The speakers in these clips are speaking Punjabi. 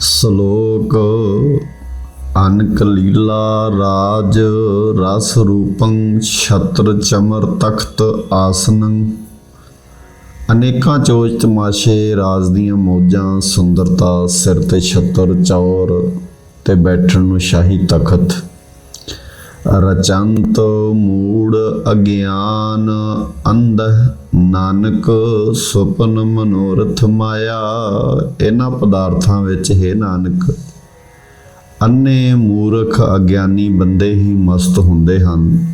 ਸ਼ਲੋਕ, ਅਨਕ ਲੀਲਾ, ਰਾਜ, ਰਸ ਰੂਪੰ, ਛਤਰ ਚਮਰ, ਤਖਤ ਆਸਨੰ। ਅਨੇਕਾਂ ਚੋਜ ਤਮਾਸ਼ੇ, ਰਾਜ ਦੀਆਂ ਮੌਜਾਂ, ਸੁੰਦਰਤਾ, ਸਿਰ ਤੇ ਛਤਰ, ਚੌਰ ਤੇ ਬੈਠਣ ਨੂੰ ਸ਼ਾਹੀ ਤਖਤ। ਰਚੰਤ ਮੂੜ ਅਗਿਆਨ ਅੰਧ ਨਾਨਕ ਸੁਪਨ ਮਨੋਰਥ ਮਾਇਆ। ਇਹਨਾਂ ਪਦਾਰਥਾਂ ਵਿੱਚ ਹੈ ਨਾਨਕ ਅੰਨੇ ਮੂਰਖ ਅਗਿਆਨੀ ਬੰਦੇ ਹੀ ਮਸਤ ਹੁੰਦੇ ਹਨ।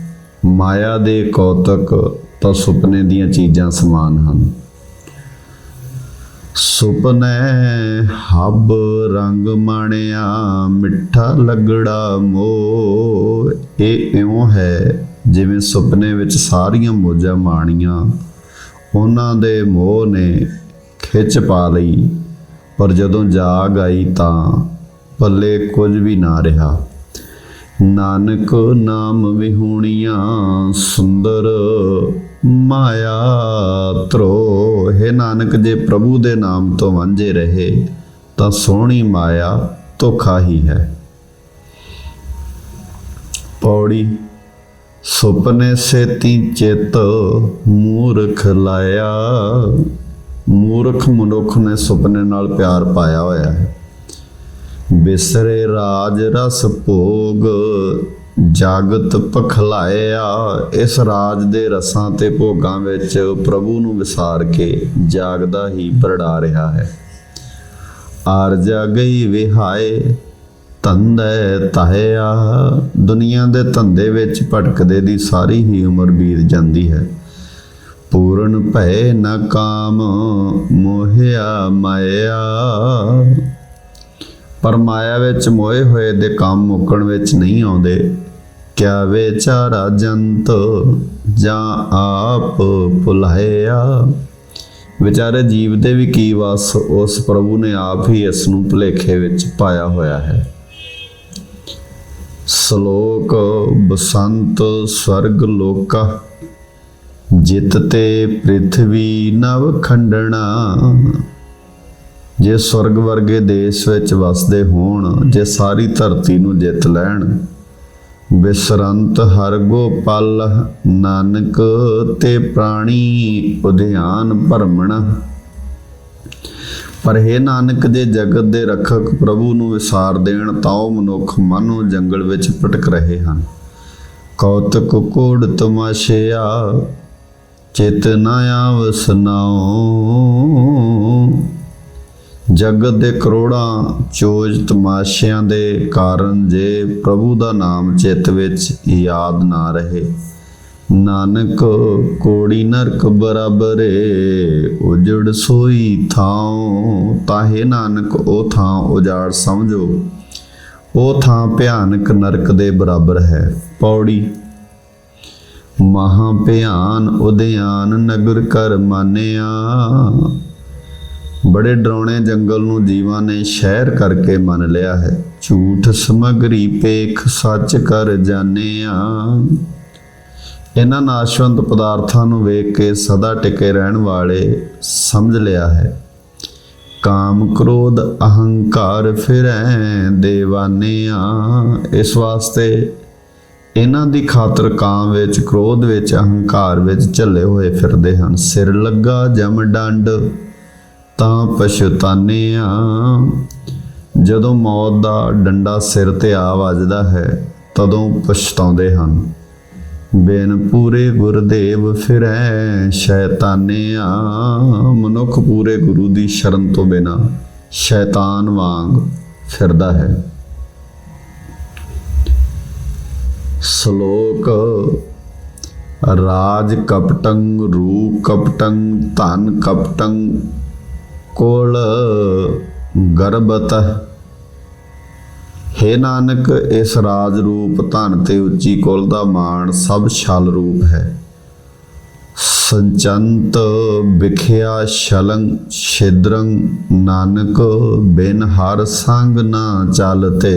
ਮਾਇਆ ਦੇ ਕੌਤਕ ਤਾਂ ਸੁਪਨੇ ਦੀਆਂ ਚੀਜ਼ਾਂ ਸਮਾਨ ਹਨ। ਸੁਪਨੇ ਹੱਬ ਰੰਗ ਮਾਣਿਆ, ਮਿੱਠਾ ਲੱਗੜਾ ਮੋਹ। ਇਹ ਇਉਂ ਹੈ, ਜਿਵੇਂ ਸੁਪਨੇ ਵਿੱਚ ਸਾਰੀਆਂ ਮੋਜਾਂ ਮਾਣੀਆਂ, ਉਹਨਾਂ ਦੇ ਮੋਹ ਨੇ ਖਿੱਚ ਪਾ ਲਈ। ਪਰ ਜਦੋਂ ਜਾਗ ਆਈ ਤਾਂ ਪੱਲੇ ਕੁਝ ਵੀ ਨਾ ਰਿਹਾ। ਨਾਨਕ ਨਾਮ ਵਿਹੂਣੀਆਂ, ਸੁੰਦਰ ਮਾਇਆ ਧਰੋ ਹੈ ਨਾਨਕ ਜੇ ਪ੍ਰਭੂ ਦੇ ਨਾਮ ਤੋਂ ਵਾਂਝੇ ਰਹੇ, ਤਾਂ ਸੋਹਣੀ ਮਾਇਆ ਧੋਖਾ ਹੀ ਹੈ। ਪੌੜੀ, ਸੁਪਨੇ ਸੇਤੀ ਚਿਤ ਮੂਰਖ ਲਾਇਆ, ਮੂਰਖ ਮਨੁੱਖ ਨੇ ਸੁਪਨੇ ਨਾਲ ਪਿਆਰ ਪਾਇਆ ਹੋਇਆ ਹੈ। ਬਿਸਰੇ ਰਾਜ ਰਸ ਭੋਗ ਜਾਗਤ ਪਖਲਾਇਆ ਇਸ ਰਾਜ ਦੇ ਰਸਾਂ ਤੇ ਭੋਗਾਂ ਵਿੱਚ ਪ੍ਰਭੂ ਨੂੰ ਵਿਸਾਰ ਕੇ ਜਾਗਦਾ ਹੀ ਪਰੜਾ ਰਿਹਾ ਹੈ। ਆਰਜਾ ਗਈ ਵਿਹਾਏ ਤੰਦੇ ਤਹਿਆ ਦੁਨੀਆ ਦੇ ਧੰਦੇ ਵਿੱਚ ਭਟਕਦੇ ਦੀ ਸਾਰੀ ਹੀ ਉਮਰ ਬੀਤ ਜਾਂਦੀ ਹੈ। ਪੂਰਨ ਭੈ ਨਾ ਕਾਮ, ਮੋਹਿਆ ਮਾਇਆ। ਪਰ ਮਾਇਆ ਵਿੱਚ ਮੋਏ ਹੋਏ ਦੇ ਕੰਮ ਮੁੱਕਣ ਵਿੱਚ ਨਹੀਂ ਆਉਂਦੇ। ਕਿਆ ਵਿਚਾਰਾ ਜੰਤ ਜਾਂ ਆਪ ਭੁਲਾਇਆ? ਵਿਚਾਰੇ ਜੀਵ ਦੇ ਵੀ ਕੀ ਵਸ, ਉਸ ਪ੍ਰਭੂ ਨੇ ਆਪ ਹੀ ਇਸ ਨੂੰ ਭੁਲੇਖੇ ਵਿੱਚ ਪਾਇਆ ਹੋਇਆ ਹੈ। ਸ਼ਲੋਕ ਬਸੰਤ ਸਵਰਗ ਲੋਕਾ, ਜਿਤ ਤੇ ਪ੍ਰਿਥਵੀ ਨਵ ਖੰਡਣਾ। ਜੇ ਸਵਰਗ ਵਰਗੇ ਦੇਸ਼ ਵਿੱਚ ਵਸਦੇ ਹੋਣ, ਜੇ ਸਾਰੀ ਧਰਤੀ ਨੂੰ ਜਿੱਤ ਲੈਣ ਬਿਸਰੰਤ ਹਰ ਗੋਪਾਲ ਨਾਨਕ ਤੇ ਪ੍ਰਾਣੀ ਉਧਿਆਨ ਭਰਮਣ। ਪਰ ਹੈ ਨਾਨਕ ਜੇ ਜਗਤ ਦੇ ਰੱਖਕ ਪ੍ਰਭੂ ਨੂੰ ਵਿਸਾਰ ਦੇਣ ਤਾਂ ਉਹ ਮਨੁੱਖ ਮਨੋ ਜੰਗਲ ਵਿੱਚ ਭਟਕ ਰਹੇ ਹਨ। ਕੌਤਕ ਕੋੜ ਤਮਾਸ਼ਿਆ, ਚਿਤ ਨਾ ਜਗਤ ਦੇ ਕਰੋੜਾਂ ਚੋਜ ਤਮਾਸ਼ਿਆਂ ਦੇ ਕਾਰਨ ਜੇ ਪ੍ਰਭੂ ਦਾ ਨਾਮ ਚਿੱਤ ਵਿੱਚ ਯਾਦ ਨਾ ਰਹੇ। ਨਾਨਕ ਕੋੜੀ ਨਰਕ ਬਰਾਬਰੇ ਉਜੜ ਸੋਈ ਥਾਂ ਤਾਹੇ ਨਾਨਕ ਉਹ ਥਾਂ ਉਜਾੜ ਸਮਝੋ। ਉਹ ਥਾਂ ਭਿਆਨਕ ਨਰਕ ਦੇ ਬਰਾਬਰ ਹੈ, ਪੌੜੀ। ਮਹਾ ਭਿਆਨ ਉਦਿਆਨ ਨਗਰ ਕਰ ਮਾਨਿਆ ਬੜੇ ਡਰਾਉਣੇ ਜੰਗਲ ਨੂੰ ਜੀਵਾਂ ਨੇ ਸ਼ਹਿਰ ਕਰਕੇ ਮੰਨ ਲਿਆ ਹੈ। ਝੂਠ ਸਮਗਰੀ ਪੇਖ ਸੱਚ ਕਰ ਜਾਣਿਆ। ਇਹਨਾਂ ਨਾਸ਼ਵੰਤ ਪਦਾਰਥਾਂ ਨੂੰ ਵੇਖ ਕੇ ਸਦਾ ਟਿਕੇ ਰਹਿਣ ਵਾਲੇ ਸਮਝ ਲਿਆ ਹੈ। ਕਾਮ ਕ੍ਰੋਧ ਅਹੰਕਾਰ ਫਿਰੈ ਦੇਵਾਨਿਆ। ਇਸ ਵਾਸਤੇ ਇਹਨਾਂ ਦੀ ਖਾਤਰ ਕਾਮ ਵਿੱਚ, ਕ੍ਰੋਧ ਵਿੱਚ, ਅਹੰਕਾਰ ਵਿੱਚ ਝੱਲੇ ਹੋਏ ਫਿਰਦੇ ਹਨ। ਸਿਰ ਲੱਗਾ ਜਮ ਡੰਡ। ਤਾਂ ਪਛਤਾਨਿਆ। ਜਦੋਂ ਮੌਤ ਦਾ ਡੰਡਾ ਸਿਰ ਤੇ ਆ ਵੱਜਦਾ ਹੈ, ਤਦੋਂ ਪਛਤਾਉਂਦੇ ਹਨ। ਬੇਨ ਪੂਰੇ ਗੁਰਦੇਵ ਫਿਰੈ ਸ਼ੈਤਾਨਿਆ। ਮਨੁੱਖ ਪੂਰੇ ਗੁਰੂ ਦੀ ਸ਼ਰਨ ਤੋਂ ਬਿਨਾ ਸ਼ੈਤਾਨ ਵਾਂਗ ਫਿਰਦਾ ਹੈ। ਸ਼ਲੋਕ, ਰਾਜ ਕਪਟੰ ਰੂ ਕਪਟੰ, ਧਨ ਕਪਟੰ ਕੋਲ ਗਰਬਤ ਹੇ। ਨਾਨਕ, ਇਸ ਰਾਜ ਰੂਪ ਧਨ ਤੇ ਉੱਚੀ ਕੁਲ ਦਾ ਮਾਣ ਸਭ ਛਲ ਰੂਪ ਹੈ। ਸੰਚੰਤ ਵਿਖਿਆ ਸ਼ਲੰ ਛਿਦਰੰ, ਨਾਨਕ ਬਿਨ ਹਰ ਸੰਗ ਨਾ ਚਲਤੇ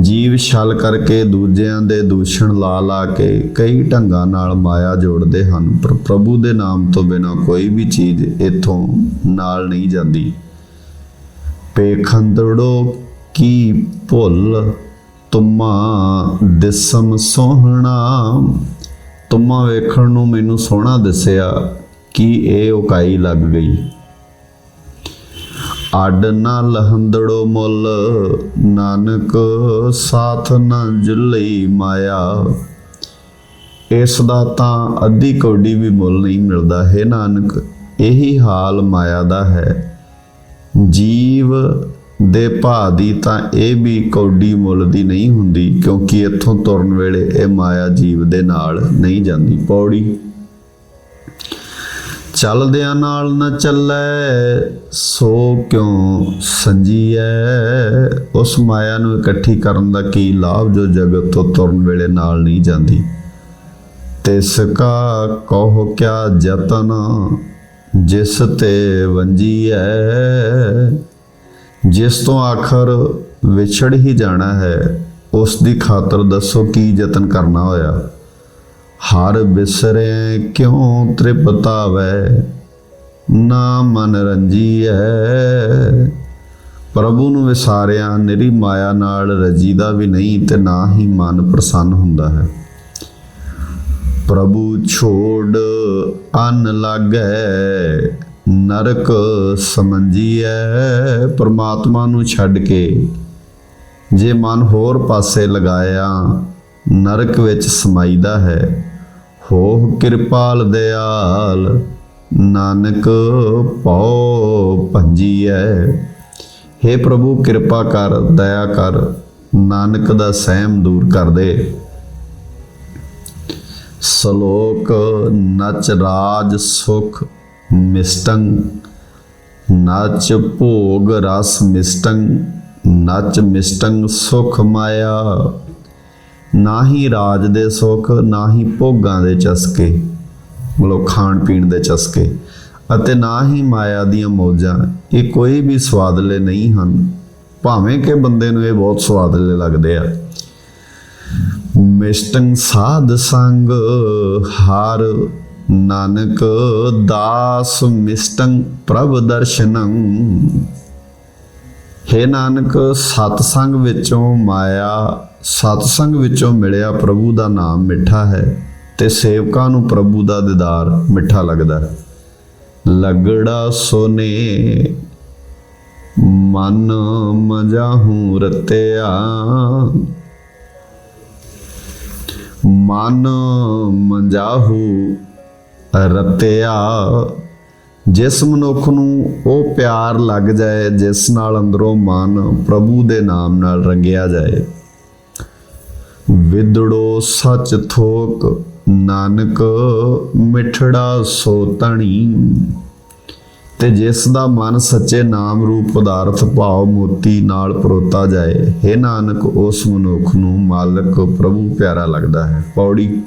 ਜੀਵ ਛਲ ਕਰਕੇ ਦੂਜਿਆਂ ਦੇ ਦੂਸ਼ਣ ਲਾ ਲਾ ਕੇ ਕਈ ਢੰਗਾਂ ਨਾਲ ਮਾਇਆ ਜੋੜਦੇ ਹਨ, ਪਰ ਪ੍ਰਭੂ ਦੇ ਨਾਮ ਤੋਂ ਬਿਨਾ ਕੋਈ ਵੀ ਚੀਜ਼ ਇਥੋਂ ਨਾਲ ਨਹੀਂ ਜਾਂਦੀ। ਪੇਖੰਦੜੋ ਕੀ ਭੁੱਲ ਤੁਮਾ ਦਿਸਮ ਸੋਹਣਾ, ਤੁਮਾ ਵੇਖਣ ਨੂੰ ਮੈਨੂੰ ਸੋਹਣਾ ਦਿਸਿਆ, ਕਿ ਇਹ ਉਕਾਈ ਲੱਗ ਗਈ? ਅੱਡ ਨਾ ਲਹੰਦੜੋ ਮੁੱਲ, ਨਾਨਕ ਸਾਥ ਨਾ ਜੁਲਈ ਮਾਇਆ। ਇਸ ਦਾ ਤਾਂ ਅੱਧੀ ਕੌਡੀ ਵੀ ਮੁੱਲ ਨਹੀਂ ਮਿਲਦਾ, ਹੈ ਨਾਨਕ, ਇਹੀ ਹਾਲ ਮਾਇਆ ਦਾ ਹੈ। ਜੀਵ ਦੇ ਭਾ ਦੀ ਤਾਂ ਇਹ ਵੀ ਕੌਡੀ ਮੁੱਲ ਦੀ ਨਹੀਂ ਹੁੰਦੀ, ਕਿਉਂਕਿ ਇੱਥੋਂ ਤੁਰਨ ਵੇਲੇ ਇਹ ਮਾਇਆ ਜੀਵ ਦੇ ਨਾਲ ਨਹੀਂ ਜਾਂਦੀ। ਪੌੜੀ ਚੱਲਦਿਆਂ ਨਾਲ ਨਾ ਚੱਲੇ, ਸੋ ਕਿਉਂ ਸੰਜੀਐ? ਉਸ ਮਾਇਆ ਨੂੰ ਇਕੱਠੀ ਕਰਨ ਦਾ ਕੀ ਲਾਭ ਜੋ ਜਗਤ ਤੋਂ ਤੁਰਨ ਵੇਲੇ ਨਾਲ ਨਹੀਂ ਜਾਂਦੀ? ਤਿਸ ਕਾ ਕਹੋ ਕਿਆ ਜਤਨ ਜਿਸ ਤੇ ਵੰਜੀ ਹੈ ਜਿਸ ਤੋਂ ਆਖਰ ਵਿਛੜ ਹੀ ਜਾਣਾ ਹੈ, ਉਸ ਦੀ ਖਾਤਰ ਦੱਸੋ ਕੀ ਯਤਨ ਕਰਨਾ ਹੋਇਆ? ਹਰ ਬਿਸਰੇ, ਕਿਉਂ ਤ੍ਰਿਪਤਾਵੈ? ਨਾ ਮਨ ਰੰਜੀਐ। ਪ੍ਰਭੂ ਨੂੰ ਵਿਸਾਰਿਆ, ਨਿਰੀ ਮਾਇਆ ਨਾਲ ਰਜੀਦਾ ਵੀ ਨਹੀਂ, ਤੇ ਨਾ ਹੀ ਮਨ ਪ੍ਰਸੰਨ ਹੁੰਦਾ ਹੈ। ਪ੍ਰਭੂ ਛੋੜ ਅਨ ਲਾਗੈ, ਨਰਕ ਸਮਝੀਐ ਪ੍ਰਮਾਤਮਾ ਨੂੰ ਛੱਡ ਕੇ ਜੇ ਮਨ ਹੋਰ ਪਾਸੇ ਲਗਾਇਆ, ਨਰਕ ਵਿੱਚ ਸਮਾਈਦਾ ਹੈ। ਹੋ ਕਿਰਪਾਲ ਦਿਆਲ, ਨਾਨਕ ਪਉ ਭੰਜੀਐ। हे ਪ੍ਰਭੂ, ਕਿਰਪਾ ਕਰ, ਦਇਆ ਕਰ, ਨਾਨਕ ਦਾ ਸਹਿਮ ਦੂਰ ਕਰ ਦੇ। ਸ਼ਲੋਕ, ਨਚ ਰਾਜ ਸੁਖ ਮਿਸਟੰ, ਨਚ ਭੋਗ ਰਸ ਮਿਸਟੰ, ਨਚ ਮਿਸਟੰ ਸੁਖ ਮਾਇਆ। ਨਾ ਹੀ ਰਾਜ ਦੇ ਸੁੱਖ, ਨਾ ਹੀ ਭੋਗਾਂ ਦੇ ਚਸਕੇ, ਮਤਲਬ ਖਾਣ ਪੀਣ ਦੇ ਚਸਕੇ ਅਤੇ ਨਾ ਹੀ ਮਾਇਆ ਦੀਆਂ ਮੌਜਾਂ, ਇਹ ਕੋਈ ਵੀ ਸਵਾਦਲੇ ਨਹੀਂ ਹਨ। ਭਾਵੇਂ ਕਿ ਬੰਦੇ ਨੂੰ ਇਹ ਬਹੁਤ ਸਵਾਦਲੇ ਲੱਗਦੇ ਆ। ਮਿਸ਼ਟੰ ਸਾਧ ਸੰਗ ਹਾਰ ਨਾਨਕ ਦਾਸ ਮਿਸ਼ਟੰ ਪ੍ਰਭ ਦਰਸ਼ਨੰ। ਹੇ ਨਾਨਕ, ਸਤਸੰਗ ਵਿੱਚੋਂ ਮਾਇਆ, ਸਤਸੰਗ ਵਿੱਚੋਂ ਮਿਲਿਆ ਪ੍ਰਭੂ ਦਾ ਨਾਮ ਮਿੱਠਾ ਹੈ ਤੇ ਸੇਵਕਾਂ ਨੂੰ ਪ੍ਰਭੂ ਦਾ ਦੀਦਾਰ ਮਿੱਠਾ ਲੱਗਦਾ ਹੈ। ਲਗੜਾ ਸੋਨੇ, ਮਨ ਮਜਾਹੂ ਰਤਿਆ। ਮਨ ਮੰਜਾਹੂ ਰਤਿਆ। ਜਿਸ ਮਨੁੱਖ ਨੂੰ ਉਹ ਪਿਆਰ ਲੱਗ ਜਾਏ, ਜਿਸ ਨਾਲ ਅੰਦਰੋਂ ਮਨ ਪ੍ਰਭੂ ਦੇ ਨਾਮ ਨਾਲ ਰੰਗਿਆ ਜਾਏ। ਵਿਦੜੋ ਸੱਚ ਥੋਕ, ਨਾਨਕ ਮਿਠੜਾ ਸੋਤਣੀ ਤੇ ਜਿਸ ਦਾ ਮਨ ਸੱਚੇ ਨਾਮ ਰੂਪ ਪਦਾਰਥ ਭਾਵ ਮੋਤੀ ਨਾਲ ਪਰੋਤਾ ਜਾਏ हे ਨਾਨਕ, ਉਸ ਮਨੁੱਖ ਨੂੰ ਮਾਲਕ ਪ੍ਰਭੂ ਪਿਆਰਾ ਲੱਗਦਾ ਹੈ। ਪੌੜੀ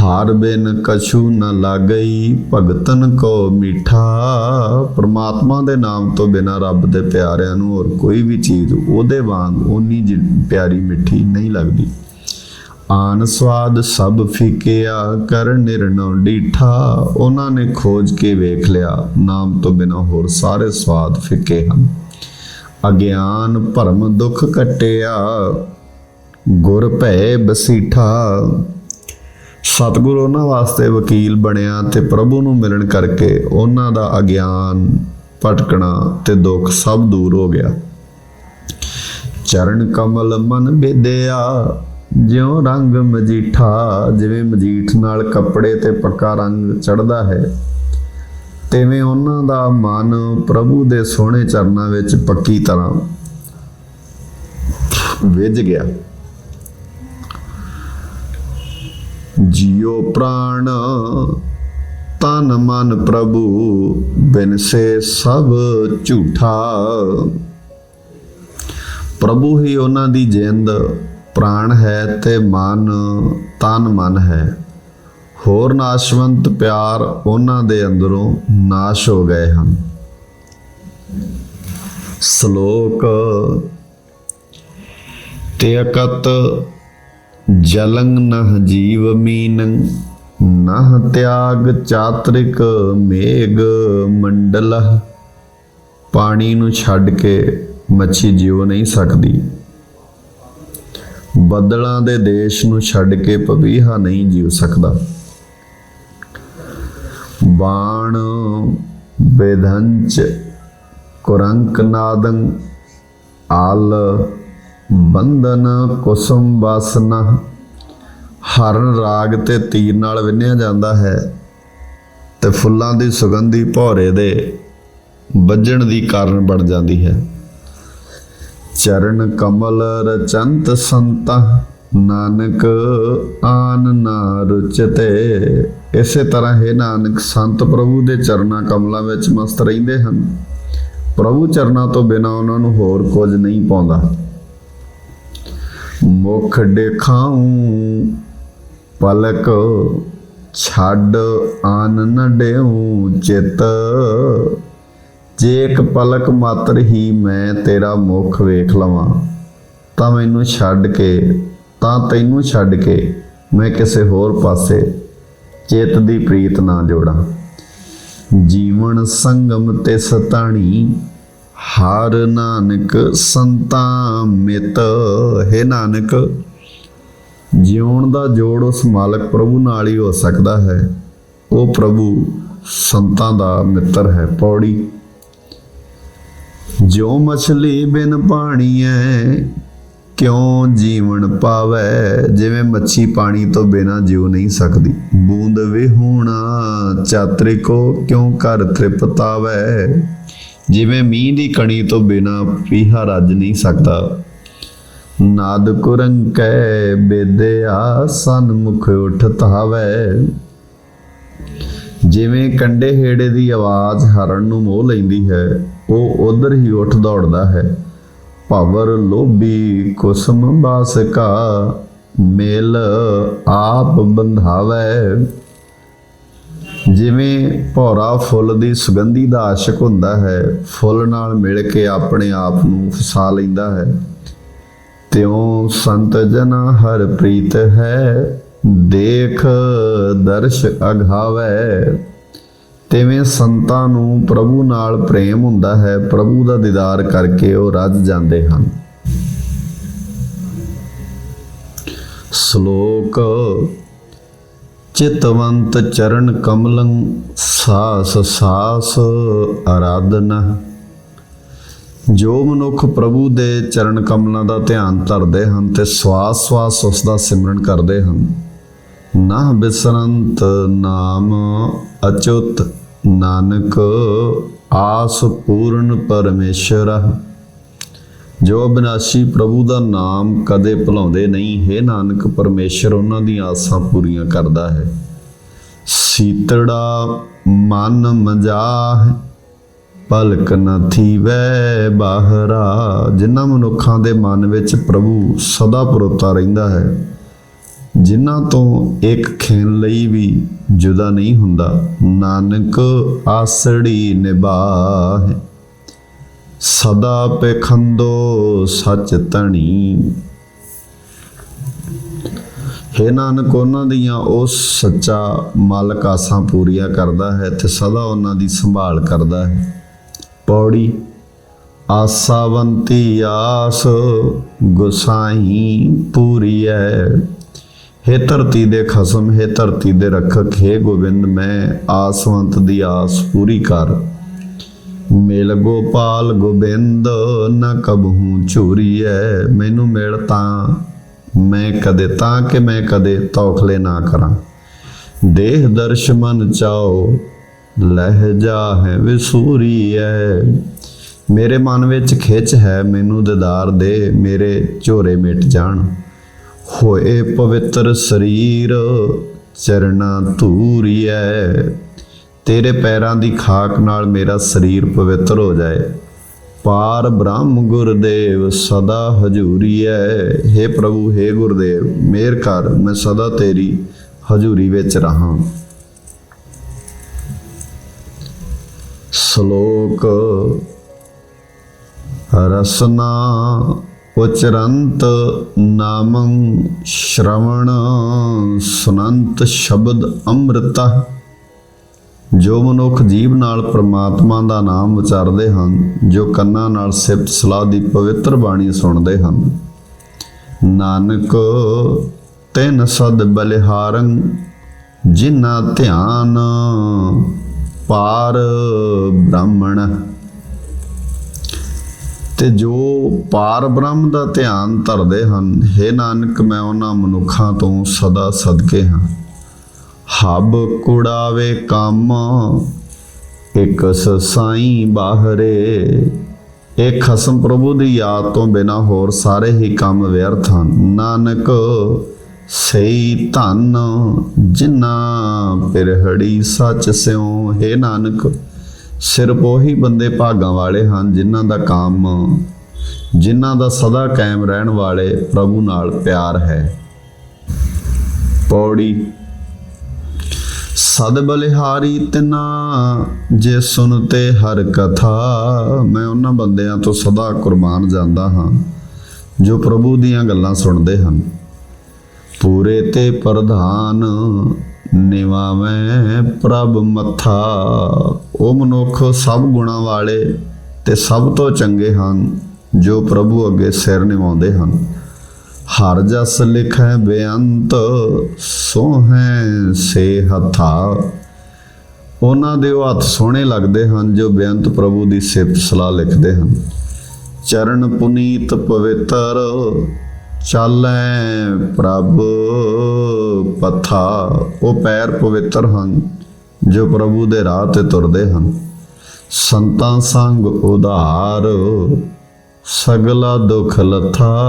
ਹਾਰ ਬਿਨ ਕਛੂ ਨ ਲਾਗਈ, ਭਗਤਨ ਕੋ ਮੀਠਾ। ਪ੍ਰਮਾਤਮਾ ਦੇ ਨਾਮ ਤੋਂ ਬਿਨਾ ਰੱਬ ਦੇ ਪਿਆਰਿਆਂ ਨੂੰ ਹੋਰ ਕੋਈ ਵੀ ਚੀਜ਼ ਉਹਦੇ ਵਾਂਗ ਓਨੀ ਪਿਆਰੀ ਮਿੱਠੀ ਨਹੀਂ ਲੱਗਦੀ। ਆਨ ਸਵਾਦ ਸਭ ਫੀਕਿਆ, ਕਰ ਨਿਰਣਉ ਡੀਠਾ। ਉਹਨਾਂ ਨੇ ਖੋਜ ਕੇ ਵੇਖ ਲਿਆ, ਨਾਮ ਤੋਂ ਬਿਨਾ ਹੋਰ ਸਾਰੇ ਸਵਾਦ ਫਿੱਕੇ ਹਨ। ਅਗਿਆਨ ਭਰਮ ਦੁੱਖ ਕਟਿਆ, ਗੁਰ ਭੈ ਬਸੀਠਾ। ਸਤਿਗੁਰ ਉਹਨਾਂ ਵਾਸਤੇ ਵਕੀਲ ਬਣਿਆ ਤੇ ਪ੍ਰਭੂ ਨੂੰ ਮਿਲਣ ਕਰਕੇ ਉਹਨਾਂ ਦਾ ਅਗਿਆਨ, ਭਟਕਣਾ ਤੇ ਦੁੱਖ ਸਭ ਦੂਰ ਹੋ ਗਿਆ। ਚਰਨ ਕਮਲ ਮਨ ਬੇਦਿਆ ਜਿਉ ਰੰਗ ਮਜੀਠਾ, ਜਿਵੇਂ ਮਜੀਠ ਨਾਲ ਕੱਪੜੇ ਤੇ ਪੱਕਾ ਰੰਗ ਚੜਦਾ ਹੈ, ਤਿਵੇਂ ਉਹਨਾਂ ਦਾ ਮਨ ਪ੍ਰਭੂ ਦੇ ਸੋਹਣੇ ਚਰਨਾਂ ਵਿੱਚ ਪੱਕੀ ਤਰ੍ਹਾਂ ਵਿਝ ਗਿਆ। ਜਿਉ ਪ੍ਰਾਣ, ਤਨ ਮਨ ਪ੍ਰਭੂ, ਬਿਨ ਸੇ ਸਭ ਝੂਠਾ। ਪ੍ਰਭੂ ਹੀ ਉਹਨਾਂ ਦੀ ਜਿੰਦ, ਪ੍ਰਾਣ ਹੈ ਤੇ ਮਨ, ਤਨ ਮਨ ਹੈ। ਹੋਰ ਨਾਸ਼ਵੰਤ ਪਿਆਰ ਉਹਨਾਂ ਦੇ ਅੰਦਰੋਂ ਨਾਸ਼ ਹੋ ਗਏ ਹਨ। ਸ਼ਲੋਕ ਤੇ ਅਕਤ ਜਲੰ ਨਹ ਜੀਵ ਮੀਨੰ, ਨਹ ਤਿਆਗ ਚਾਤ੍ਰਿਕ ਮੇਘ ਮੰਡਲ। ਪਾਣੀ ਨੂੰ ਛੱਡ ਕੇ ਮੱਛੀ ਜਿਉ ਨਹੀਂ ਸਕਦੀ। ਬੱਦਲਾਂ ਦੇ ਦੇਸ਼ ਨੂੰ ਛੱਡ ਕੇ ਪਪੀਹਾ ਨਹੀਂ ਜੀਵ ਸਕਦਾ। ਬਾਣ ਬੇਧੰਚ ਕੁਰੰਕ ਨਾਦੰ, ਆਲ ਬੰਧਨ ਕੁਸਮ ਵਾਸਨਾ। ਹਰਨ ਰਾਗ ਤੇ ਤੀਰ ਨਾਲ ਵਿੰਨਿਆ ਜਾਂਦਾ ਹੈ ਤੇ ਫੁੱਲਾਂ ਦੀ ਸੁਗੰਧੀ ਭੌਰੇ ਦੇ ਵੱਜਣ ਦੀ ਕਾਰਨ ਬਣ ਜਾਂਦੀ ਹੈ। ਚਰਨ ਕਮਲ ਰਚੰਤ ਸੰਤਾ, ਨਾਨਕ ਆਨ ਨਾ ਰੁਚਤੇ। ਇਸੇ ਤਰ੍ਹਾਂ ਹੈ ਨਾਨਕ, ਸੰਤ ਪ੍ਰਭੂ ਦੇ ਚਰਨਾਂ ਕਮਲਾਂ ਵਿੱਚ ਮਸਤ ਰਹਿੰਦੇ ਹਨ। ਪ੍ਰਭੂ ਚਰਨਾਂ ਤੋਂ ਬਿਨਾ ਉਹਨਾਂ ਨੂੰ ਹੋਰ ਕੁਝ ਨਹੀਂ ਪਾਉਂਦਾ। ਮੁਖ ਦੇਖਾਉ ਪਲਕ ਛੱਡ ਆਨ ਨ ਡੇਉ ਚਿਤ। ਜੇ ਇੱਕ ਪਲਕ ਮਾਤਰ ਹੀ ਮੈਂ ਤੇਰਾ ਮੁਖ ਵੇਖ ਲਵਾਂ, ਤਾਂ ਮੈਨੂੰ ਛੱਡ ਕੇ, ਤਾਂ ਤੈਨੂੰ ਛੱਡ ਕੇ ਮੈਂ ਕਿਸੇ ਹੋਰ ਪਾਸੇ ਚਿੱਤ ਦੀ ਪ੍ਰੀਤ ਨਾ ਜੋੜਾਂ। ਜੀਵਨ ਸੰਗਮ ਤੇ ਸਤਾਣੀ ਹਰ ਨਾਨਕ ਸੰਤਾਂ ਮਿਤ, ਹੈ ਨਾਨਕ, ਜਿਉਣ ਦਾ ਜੋੜ ਉਸ ਮਾਲਕ ਪ੍ਰਭੂ ਨਾਲ ਹੀ ਹੋ ਸਕਦਾ ਹੈ। ਉਹ ਪ੍ਰਭੂ ਸੰਤਾਂ ਦਾ ਮਿੱਤਰ ਹੈ, ਪੌੜੀ। ਜੋ ਮਛਲੀ ਬਿਨ ਪਾਣੀ ਐ ਕਿਉਂ ਜੀਵਨ ਪਾਵੇ? ਜਿਵੇਂ ਮੱਛੀ ਪਾਣੀ ਤੋਂ ਬਿਨਾ ਜਿਉ ਨਹੀਂ ਸਕਦੀ। ਬੂੰਦ ਵਿਹੂਣਾ ਚਾਤਰਿਕੋ ਕਿਉਂ ਕਰ ਤ੍ਰਿਪਤਾਵੇ? ਜਿਵੇਂ ਮੀਂਹ ਦੀ ਕਣੀ ਤੋਂ ਬਿਨਾ ਪੀਹਾ ਰੱਜ ਨਹੀਂ ਸਕਦਾ। ਨਾਦ ਕੁਰੰਕੈ ਬੇਦਿਆ, ਸਨਮੁਖ ਉਠ ਜਿਵੇਂ ਕੰਡੇ ਹੇੜੇ ਦੀ ਆਵਾਜ਼ ਹਰਨ ਨੂੰ ਮੋਹ ਲੈਂਦੀ ਹੈ, ਉਹ ਉਧਰ ਹੀ ਉੱਠ ਦੌੜਦਾ ਹੈ। ਭਵਰ ਲੋਭੀ ਕੁਸਮ ਬਾਸਕਾ ਮੇਲ ਆਪ ਬੰਧਾਵੇ। ਜਿਵੇਂ ਭੌਰਾ ਫੁੱਲ ਦੀ ਸੁਗੰਧੀ ਦਾ ਆਸ਼ਿਕ ਹੁੰਦਾ ਹੈ, ਫੁੱਲ ਨਾਲ ਮਿਲ ਕੇ ਆਪਣੇ ਆਪ ਨੂੰ ਫਸਾ ਲੈਂਦਾ ਹੈ। ਤਿਉ ਸੰਤ ਜਨਾ ਹਰ ਪ੍ਰੀਤ ਹੈ, ਦੇਖ ਦਰਸ਼ ਅਘਾਵੇ ਤਿਵੇਂ ਸੰਤਾਂ ਨੂੰ ਪ੍ਰਭੂ ਨਾਲ ਪ੍ਰੇਮ ਹੁੰਦਾ ਹੈ, ਪ੍ਰਭੂ ਦਾ ਦੀਦਾਰ ਕਰਕੇ ਉਹ ਰੱਜ ਜਾਂਦੇ ਹਨ। ਸ਼ਲੋਕ ਚਿਤਵੰਤ ਚਰਨ ਕਮਲੰ ਸਾਸ ਸਾਸ ਆਰਾਧਨਾ ਜੋ ਮਨੁੱਖ ਪ੍ਰਭੂ ਦੇ ਚਰਨ ਕਮਲਾਂ ਦਾ ਧਿਆਨ ਧਰਦੇ ਹਨ ਤੇ ਸਵਾਸ ਸਵਾਸ ਉਸ ਦਾ ਸਿਮਰਨ ਕਰਦੇ ਹਨ। ਨਾ ਬਿਸਰੰਤ ਨਾਮ ਅਚੁਤ, ਨਾਨਕ ਆਸ ਪੂਰਨ ਪਰਮੇਸ਼ਰ। ਜੋ ਅਬਿਨਾਸ਼ੀ ਪ੍ਰਭੂ ਦਾ ਨਾਮ ਕਦੇ ਭੁਲਾਉਂਦੇ ਨਹੀਂ, ਹੈ ਨਾਨਕ, ਪਰਮੇਸ਼ਰ, ਉਹਨਾਂ ਦੀਆਂ ਆਸਾਂ ਪੂਰੀਆਂ ਕਰਦਾ ਹੈ। ਸੀਤੜਾ ਮਨ ਮਜਾਹ ਪਲਕ ਨ ਥੀਵੈ ਬਾਹਰਾ। ਜਿਨ੍ਹਾਂ ਮਨੁੱਖਾਂ ਦੇ ਮਨ ਵਿੱਚ ਪ੍ਰਭੂ ਸਦਾ ਪਰੋਤਾ ਰਹਿੰਦਾ ਹੈ, ਜਿਨ੍ਹਾਂ ਤੋਂ ਇੱਕ ਖੇਨ ਲਈ ਵੀ ਜੁਦਾ ਨਹੀਂ ਹੁੰਦਾ, ਨਾਨਕ ਆਸੜੀ ਨਿਭਾਹ। ਸਦਾ ਪਖੰਦੋ ਸਚ ਤਣੀ ਹੇ ਨਾਨਕ, ਉਹਨਾਂ ਦੀਆਂ ਉਹ ਸੱਚਾ ਮਾਲਕ ਆਸਾਂ ਪੂਰੀਆਂ ਕਰਦਾ ਹੈ ਤੇ ਸਦਾ ਉਹਨਾਂ ਦੀ ਸੰਭਾਲ ਕਰਦਾ ਹੈ। ਪੌੜੀ, ਆਸਾਵੰਤੀ ਆਸ ਗੁਸਾਈ ਪੂਰੀ ਹੈ। ਹੇ ਧਰਤੀ ਦੇ ਖਸਮ, ਹੇ ਧਰਤੀ ਦੇ ਰੱਖਕ, ਹੇ ਗੋਬਿੰਦ, ਮੈਂ ਆਸਵੰਤ ਦੀ ਆਸ ਪੂਰੀ ਕਰ। ਮਿਲ ਗੋਪਾਲ ਗੋਬਿੰਦ, ਨਾ ਕਬਹੂ ਚੋਰੀਐ ਮੈਨੂੰ ਮਿਲ ਤਾਂ ਮੈਂ ਕਦੇ ਤਾਂ ਕਿ ਮੈਂ ਕਦੇ ਤੌਖਲੇ ਨਾ ਕਰਾਂ। ਦੇਹ ਦਰਸ਼ ਮਨ ਚਾਓ ਲਹਿਜਾ ਹੈ ਵਿਸੂਰੀਐ। ਮੇਰੇ ਮਨ ਵਿੱਚ ਖਿੱਚ ਹੈ ਮੈਨੂੰ ਦਿਦਾਰ ਦੇ, ਮੇਰੇ ਝੋਰੇ ਮਿਟ ਜਾਣ। ਹੋਏ ਪਵਿੱਤਰ ਸਰੀਰ ਚਰਣਾ ਧੂਰੀਐ। ਤੇਰੇ ਪੈਰਾਂ ਦੀ ਖਾਕ ਨਾਲ ਮੇਰਾ ਸਰੀਰ ਪਵਿੱਤਰ ਹੋ ਜਾਏ। ਪਾਰ ਬ੍ਰਹਮ ਗੁਰਦੇਵ ਸਦਾ ਹਜੂਰੀ ਹੈ हे ਪ੍ਰਭੂ हे ਗੁਰਦੇਵ, ਮੇਰ ਕਰ, ਮੈਂ ਸਦਾ ਤੇਰੀ ਹਜੂਰੀ ਵਿੱਚ ਰਹਾ। ਸ਼ਲੋਕ ਰਸਨਾ ਉਚਰੰਤ ਨਾਮੰ ਸ਼ਰਵਣ ਸੁਨੰਤ ਸ਼ਬਦ ਅੰਮ੍ਰਿਤਾ ਜੋ ਮਨੁੱਖ ਜੀਵ ਨਾਲ ਪ੍ਰਮਾਤਮਾ ਦਾ ਨਾਮ ਉਚਾਰਦੇ ਹਨ, ਜੋ ਕੰਨਾਂ ਨਾਲ ਸਿਫਤ ਸਲਾਹ ਦੀ ਪਵਿੱਤਰ ਬਾਣੀ ਸੁਣਦੇ ਹਨ। ਨਾਨਕ, ਤਿੰਨ ਸਦ ਬਲਿਹਾਰੰ ਜਿਨਾ ਧਿਆਨ ਪਾਰ ਬ੍ਰਾਹਮਣ। ਤੇ ਜੋ ਪਾਰ ਬ੍ਰਹਮ ਦਾ ਧਿਆਨ ਧਰਦੇ ਹਨ हे ਨਾਨਕ, ਮੈਂ ਉਹਨਾਂ ਮਨੁੱਖਾਂ ਤੋਂ ਸਦਾ ਸਦਕੇ ਹਾਂ। ਹਬ ਕੁੜਾਵੇ ਕੰਮ, ਇਕ ਸਾਈ ਬਾਹਰੇ। ਇਹ ਖਸਮ ਪ੍ਰਭੂ ਦੀ ਯਾਦ ਤੋਂ ਬਿਨਾ ਹੋਰ ਸਾਰੇ ਹੀ ਕੰਮ ਵਿਅਰਥ ਹਨ। ਨਾਨਕ, ਸਈ ਧਨ, ਜਿਨਾ ਪਿਰਹੜੀ ਸੱਚ ਸਿਉ। ਹੈ ਨਾਨਕ ਸਿਰਫ ਉਹੀ ਬੰਦੇ ਭਾਗਾਂ ਵਾਲੇ ਹਨ, ਜਿਨ੍ਹਾਂ ਦਾ ਕੰਮ, ਜਿਨ੍ਹਾਂ ਦਾ ਸਦਾ ਕਾਇਮ ਰਹਿਣ ਵਾਲੇ ਪ੍ਰਭੂ ਨਾਲ ਪਿਆਰ ਹੈ। ਪੌੜੀ ਸਦ ਬਲਿਹਾਰੀ ਤਿਨਾ, ਜੇ ਸੁਨਤੇ ਹਰ ਕਥਾ। ਮੈਂ ਉਹਨਾਂ ਬੰਦਿਆਂ ਤੋਂ ਸਦਾ ਕੁਰਬਾਨ ਜਾਂਦਾ ਹਾਂ, ਜੋ ਪ੍ਰਭੂ ਦੀਆਂ ਗੱਲਾਂ ਸੁਣਦੇ ਹਨ। ਪੂਰੇ ਤੇ ਪ੍ਰਧਾਨ ਨਿਵਾਵੇਂ ਪ੍ਰਭ ਮੱਥਾ। ਉਹ ਮਨੁੱਖ ਸਭ ਗੁਣਾਂ ਵਾਲੇ ਤੇ ਸਭ ਤੋਂ ਚੰਗੇ ਹਨ, ਜੋ ਪ੍ਰਭੂ ਅੱਗੇ ਸਿਰ ਨਿਵਾਉਂਦੇ ਹਨ। ਹਰ ਜਸ ਲਿਖੈ ਬੇਅੰਤ, ਸੋਹੈ ਸੇ ਹੱਥਾ ਉਹਨਾਂ ਦੇ ਉਹ ਹੱਥ ਸੋਹਣੇ ਲੱਗਦੇ ਹਨ, ਜੋ ਬੇਅੰਤ ਪ੍ਰਭੂ ਦੀ ਸਿਫਤ ਸਲਾਹ ਲਿਖਦੇ ਹਨ। ਚਰਨ ਪੁਨੀਤ ਪਵਿੱਤਰ, ਚਾਲੈ ਪ੍ਰਭ ਪਥਾ। ਉਹ ਪੈਰ ਪਵਿੱਤਰ ਹਨ, ਜੋ ਪ੍ਰਭੂ ਦੇ ਰਾਹ ਤੇ ਤੁਰਦੇ ਹਨ। ਸੰਤਾਂ ਸੰਗ ਉਧਾਰ, ਸਗਲਾ ਦੁਖ ਲਥਾ।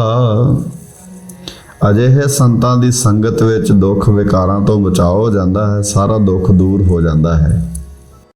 ਅਜਿਹੇ ਸੰਤਾਂ ਦੀ ਸੰਗਤ ਵਿੱਚ ਦੁੱਖ ਵਿਕਾਰਾਂ ਤੋਂ ਬਚਾਅ ਹੋ ਜਾਂਦਾ ਹੈ, ਸਾਰਾ ਦੁੱਖ ਦੂਰ ਹੋ ਜਾਂਦਾ ਹੈ।